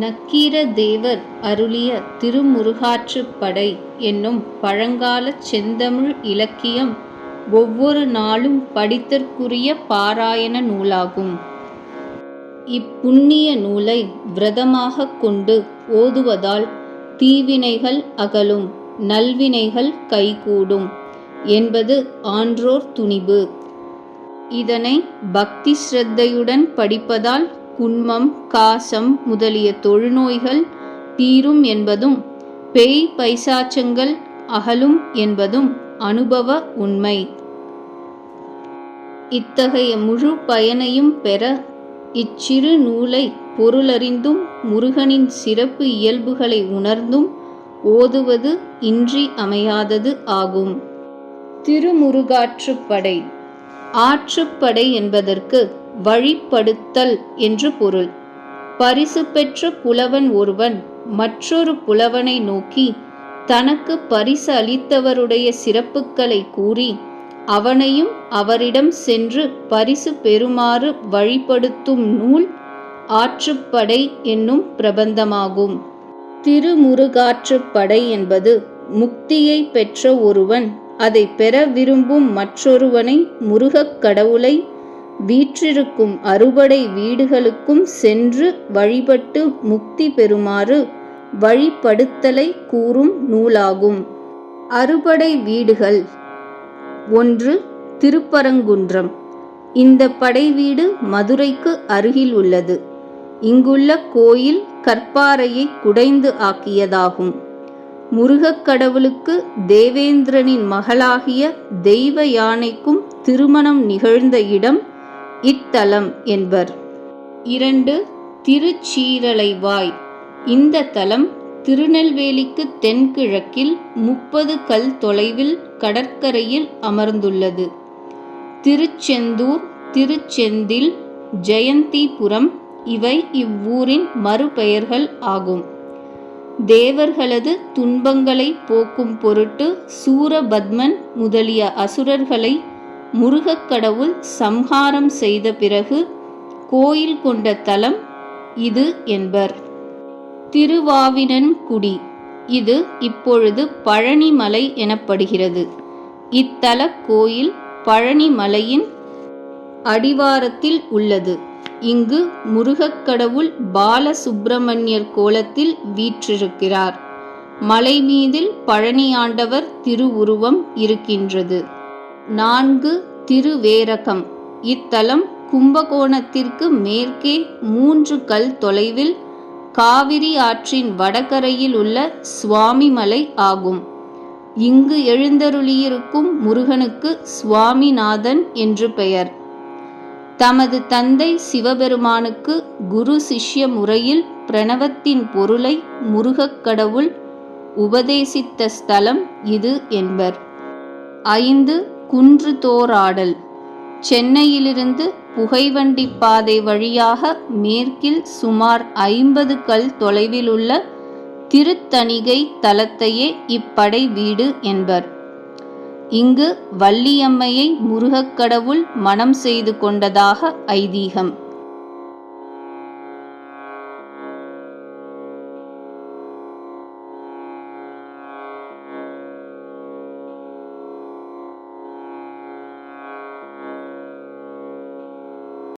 நக்கீர தேவர் அருளிய திருமுருகாற்றுப்படை என்னும் பழங்காலச் செந்தமிழ் இலக்கியம் ஒவ்வொரு நாளும் படித்தற்குரிய பாராயண நூலாகும். இப்புண்ணிய நூலை விரதமாக கொண்டு ஓதுவதால் தீவினைகள் அகலும் நல்வினைகள் கைகூடும் என்பது ஆன்றோர் துணிபு. இதனை பக்தி சிரத்தையுடன் படிப்பதால் குன்மம் காசம் முதலிய தொழுநோய்கள் தீரும் என்பதும் பேய் பைசாச்சங்கள் அகலும் என்பதும் அனுபவ உண்மை. இத்தகைய முழு பயனையும் பெற இச்சிறு நூலைப் பொருளறிந்தும் முருகனின் சிறப்பு இயல்புகளை உணர்ந்தும் ஓதுவது இன்றி அமையாதது ஆகும். திருமுருகாற்றுப்படை ஆற்றுப்படை என்பதற்கு வழிப்படுத்தல் என்று பொருள். பரிசு பெற்ற புலவன் ஒருவன் மற்றொரு புலவனை நோக்கி தனக்கு பரிசு அளித்தவருடைய சிறப்புகளை கூறி அவனையும் அவரிடம் சென்று பரிசு பெறுமாறு வழிபடுத்தும் நூல் ஆற்றுப்படை என்னும் பிரபந்தமாகும். திருமுருகாற்றுப்படை என்பது முக்தியை பெற்ற ஒருவன் அதை பெற விரும்பும் மற்றொருவனை முருகக் கடவுளை வீற்றிருக்கும் அறுபடை வீடுகளுக்கும் சென்று வழிபட்டு முக்தி பெறுமாறு வழிபடுத்தலை கூறும் நூலாகும். அறுபடை வீடுகள் ஒன்று திருப்பரங்குன்றம் இந்தப் படைவீடு மதுரைக்கு அருகில் உள்ளது. இங்குள்ள கோயில் கற்பாறையை குடைந்து ஆக்கியதாகும். முருகக் கடவுளுக்கு தேவேந்திரனின் மகளாகிய தெய்வ யானைக்கும் திருமணம் நிகழ்ந்த இடம் இத்தலம் என்பர். இரண்டு திருச்சீரலைவாய் இந்த தலம் திருநெல்வேலிக்குத் தென்கிழக்கில் முப்பது கல் தொலைவில் கடற்கரையில் அமர்ந்துள்ளது. திருச்செந்தூர் திருச்செந்தில் ஜெயந்திபுரம் இவை இவ்வூரின் மறுபெயர்கள் ஆகும். தேவர்களது துன்பங்களை போக்கும் பொருட்டு சூரபத்மன் முதலிய அசுரர்களை முருகக் கடவுள் சம்ஹாரம் செய்த பிறகு கோயில் கொண்ட தலம் இது என்பர். திருவாவினன்குடி இது இப்பொழுது பழனிமலை எனப்படுகிறது. இத்தலக் கோயில் பழனிமலையின் அடிவாரத்தில் உள்ளது. இங்கு முருகக் கடவுள் கோலத்தில் வீற்றிருக்கிறார். மலை மீதில் பழனியாண்டவர் திருவுருவம் இருக்கின்றது. நான்கு திருவேரகம் இத்தலம் கும்பகோணத்திற்கு மேற்கே மூன்று கல் தொலைவில் காவிரி ஆற்றின் வடகரையில் உள்ள சுவாமிமலை ஆகும். இங்கு எழுந்தருளியிருக்கும் முருகனுக்கு சுவாமிநாதன் என்று பெயர். தமது தந்தை சிவபெருமானுக்கு குரு சிஷ்ய முறையில் பிரணவத்தின் பொருளை முருகக் கடவுள் உபதேசித்த ஸ்தலம் இது என்பர். ஐந்து குன்றுதோறாடல் சென்னையிலிருந்து புகைவண்டிப் பாதை வழியாக மேற்கில் சுமார் ஐம்பது கல் தொலைவிலுள்ள திருத்தணிகை தலத்தையே இப்படை வீடு என்பர். இங்கு வள்ளியம்மையை முருகக் கடவுள் மணம் செய்து கொண்டதாக ஐதீகம்.